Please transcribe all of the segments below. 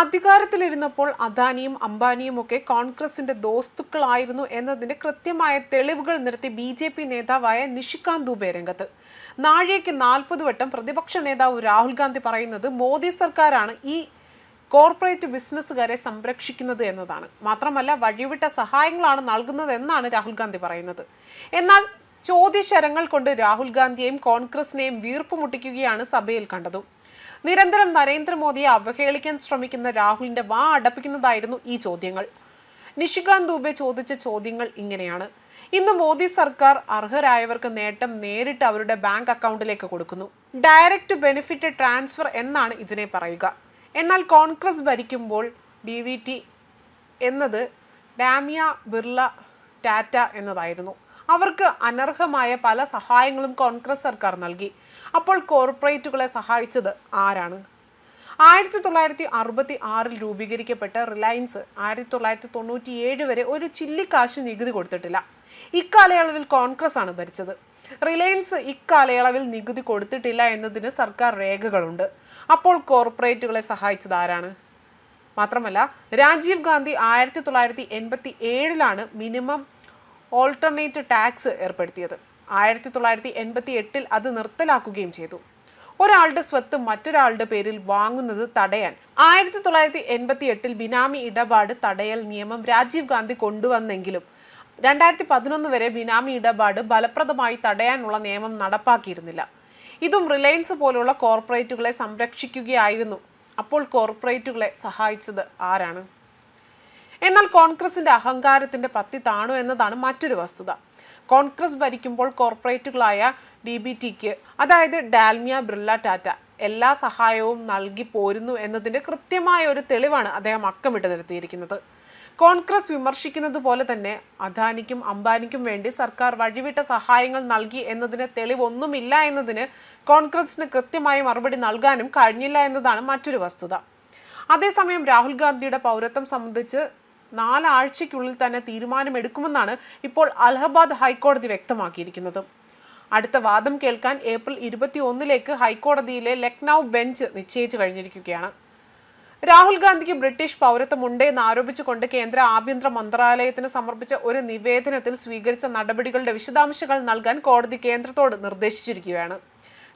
അധികാരത്തിലിരുന്നപ്പോൾ അദാനിയും അംബാനിയും ഒക്കെ കോൺഗ്രസിന്റെ ദോസ്തുക്കളായിരുന്നു എന്നതിന്റെ കൃത്യമായ തെളിവുകൾ നിരത്തി ബി ജെ പി നേതാവായ നിഷികാന്ത് ദുബെ രംഗത്ത്. നാഴികയ്ക്ക് നാൽപ്പത് വട്ടം പ്രതിപക്ഷ നേതാവ് രാഹുൽ ഗാന്ധി പറയുന്നത് മോദി സർക്കാരാണ് ഈ കോർപ്പറേറ്റ് ബിസിനസ്സുകാരെ സംരക്ഷിക്കുന്നത് എന്നതാണ്. മാത്രമല്ല വഴിവിട്ട സഹായങ്ങളാണ് നൽകുന്നത് എന്നാണ് രാഹുൽ ഗാന്ധി പറയുന്നത്. എന്നാൽ ചോദ്യശരങ്ങൾ കൊണ്ട് രാഹുൽ ഗാന്ധിയെയും കോൺഗ്രസിനെയും വീർപ്പുമുട്ടിക്കുകയാണ് സഭയിൽ കണ്ടത്. നിരന്തരം നരേന്ദ്രമോദിയെ അവഹേളിക്കാൻ ശ്രമിക്കുന്ന രാഹുലിന്റെ വാ അടപ്പിക്കുന്നതായിരുന്നു ഈ ചോദ്യങ്ങൾ. നിഷികാന്ത് ദുബെ ചോദിച്ച ചോദ്യങ്ങൾ ഇങ്ങനെയാണ്. ഇന്ന് മോദി സർക്കാർ അർഹരായവർക്ക് നേട്ടം നേരിട്ട് അവരുടെ ബാങ്ക് അക്കൗണ്ടിലേക്ക് കൊടുക്കുന്നു. ഡയറക്റ്റ് ബെനിഫിറ്റ് ട്രാൻസ്ഫർ എന്നാണ് ഇതിനെ പറയുക. എന്നാൽ കോൺഗ്രസ് ഭരിക്കുമ്പോൾ ഡി വി ടി എന്നത് ഡാമിയ ബിർള ടാറ്റ എന്നതായിരുന്നു. അവർക്ക് അനർഹമായ പല സഹായങ്ങളും കോൺഗ്രസ് സർക്കാർ നൽകി. അപ്പോൾ കോർപ്പറേറ്റുകളെ സഹായിച്ചത് ആരാണ്? ആയിരത്തി തൊള്ളായിരത്തി അറുപത്തി ആറിൽ രൂപീകരിക്കപ്പെട്ട റിലയൻസ് ആയിരത്തി തൊള്ളായിരത്തി തൊണ്ണൂറ്റി ഏഴ് വരെ ഒരു ചില്ലിക്കാശ് നികുതി കൊടുത്തിട്ടില്ല. ഇക്കാലയളവിൽ കോൺഗ്രസ് ആണ് ഭരിച്ചത്. റിലയൻസ് ഇക്കാലയളവിൽ നികുതി കൊടുത്തിട്ടില്ല എന്നതിന് സർക്കാർ രേഖകളുണ്ട്. അപ്പോൾ കോർപ്പറേറ്റുകളെ സഹായിച്ചത് ആരാണ്? മാത്രമല്ല രാജീവ് ഗാന്ധി ആയിരത്തി തൊള്ളായിരത്തി എൺപത്തി ഏഴിലാണ് മിനിമം ഓൾട്ടർനേറ്റ് ടാക്സ് ഏർപ്പെടുത്തിയത്. ആയിരത്തി തൊള്ളായിരത്തി എൺപത്തി എട്ടിൽ അത് നിർത്തലാക്കുകയും ചെയ്തു. ഒരാളുടെ സ്വത്ത് മറ്റൊരാളുടെ പേരിൽ വാങ്ങുന്നത് തടയാൻ. ആയിരത്തി തൊള്ളായിരത്തി എൺപത്തി എട്ടിൽ ബിനാമി ഇടപാട് തടയൽ നിയമം രാജീവ് ഗാന്ധി കൊണ്ടുവന്നെങ്കിലും രണ്ടായിരത്തി പതിനൊന്ന് വരെ ബിനാമി ഇടപാട് ഫലപ്രദമായി തടയാനുള്ള നിയമം നടപ്പാക്കിയിരുന്നില്ല. ഇതും റിലയൻസ് പോലുള്ള കോർപ്പറേറ്റുകളെ സംരക്ഷിക്കുകയായിരുന്നു. അപ്പോൾ കോർപ്പറേറ്റുകളെ സഹായിച്ചത് ആരാണ്? എന്നാൽ കോൺഗ്രസിന്റെ അഹങ്കാരത്തിന്റെ പത്തി താണു എന്നതാണ് മറ്റൊരു വസ്തുത. കോൺഗ്രസ് ഭരിക്കുമ്പോൾ കോർപ്പറേറ്റുകളായ ഡി ബി ടിക്ക് അതായത് ഡാൽമിയ ബിർള ടാറ്റ എല്ലാ സഹായവും നൽകി പോരുന്നു എന്നതിന്റെ കൃത്യമായ ഒരു തെളിവാണ് അദ്ദേഹം അക്കമിട്ട് നിരത്തിയിരിക്കുന്നത്. കോൺഗ്രസ് വിമർശിക്കുന്നത് പോലെ തന്നെ അദാനിക്കും അംബാനിക്കും വേണ്ടി സർക്കാർ വഴിവിട്ട സഹായങ്ങൾ നൽകി എന്നതിന് തെളിവൊന്നുമില്ല എന്നതിന് കോൺഗ്രസിന് കൃത്യമായ മറുപടി നൽകാനും കഴിഞ്ഞില്ല എന്നതാണ് മറ്റൊരു വസ്തുത. അതേസമയം രാഹുൽ ഗാന്ധിയുടെ പൗരത്വം സംബന്ധിച്ച് നാലാഴ്ചയ്ക്കുള്ളിൽ തന്നെ തീരുമാനമെടുക്കുമെന്നാണ് ഇപ്പോൾ അലഹബാദ് ഹൈക്കോടതി വ്യക്തമാക്കിയിരിക്കുന്നത്. അടുത്ത വാദം കേൾക്കാൻ ഏപ്രിൽ ഇരുപത്തി ഒന്നിലേക്ക് ഹൈക്കോടതിയിലെ ലക്നൗ ബെഞ്ച് നിശ്ചയിച്ചു കഴിഞ്ഞിരിക്കുകയാണ്. രാഹുൽ ഗാന്ധിക്ക് ബ്രിട്ടീഷ് പൗരത്വമുണ്ട് എന്ന് ആരോപിച്ചുകൊണ്ട് കേന്ദ്ര ആഭ്യന്തര മന്ത്രാലയത്തിന് സമർപ്പിച്ച ഒരു നിവേദനത്തിൽ സ്വീകരിച്ച നടപടികളുടെ വിശദാംശങ്ങൾ നൽകാൻ കോടതി കേന്ദ്രത്തോട് നിർദ്ദേശിച്ചിരിക്കുകയാണ്.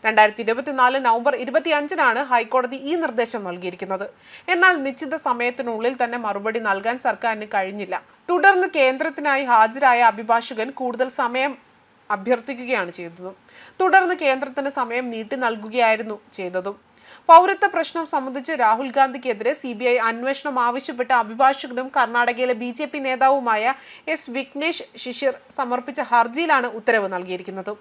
രണ്ടായിരത്തി ഇരുപത്തിനാല് നവംബർ ഇരുപത്തിയഞ്ചിനാണ് ഹൈക്കോടതി ഈ നിർദ്ദേശം നൽകിയിരിക്കുന്നത്. എന്നാൽ നിശ്ചിത സമയത്തിനുള്ളിൽ തന്നെ മറുപടി നൽകാൻ സർക്കാരിന് കഴിഞ്ഞില്ല. തുടർന്ന് കേന്ദ്രത്തിനായി ഹാജരായ അഭിഭാഷകൻ കൂടുതൽ സമയം അഭ്യർത്ഥിക്കുകയാണ് ചെയ്തതും. തുടർന്ന് കേന്ദ്രത്തിന് സമയം നീട്ടി നൽകുകയായിരുന്നു ചെയ്തതും. പൗരത്വ പ്രശ്നം സംബന്ധിച്ച് രാഹുൽ ഗാന്ധിക്കെതിരെ സി ബി ഐ അന്വേഷണം ആവശ്യപ്പെട്ട അഭിഭാഷകനും കർണാടകയിലെ ബി ജെ പി നേതാവുമായ എസ് വിഘ്നേഷ് ശിശിർ സമർപ്പിച്ച ഹർജിയിലാണ് ഉത്തരവ് നൽകിയിരിക്കുന്നത്.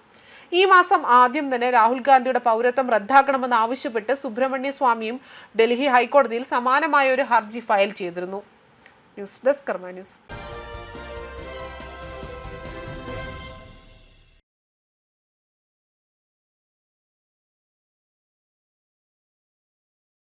ഈ മാസം ആദ്യം തന്നെ രാഹുൽ ഗാന്ധിയുടെ പൗരത്വം റദ്ദാക്കണമെന്ന് ആവശ്യപ്പെട്ട് സുബ്രഹ്മണ്യ സ്വാമിയും ഡൽഹി ഹൈക്കോടതിയിൽ സമാനമായ ഒരു ഹർജി ഫയൽ ചെയ്തിരുന്നു. News desk Karma news.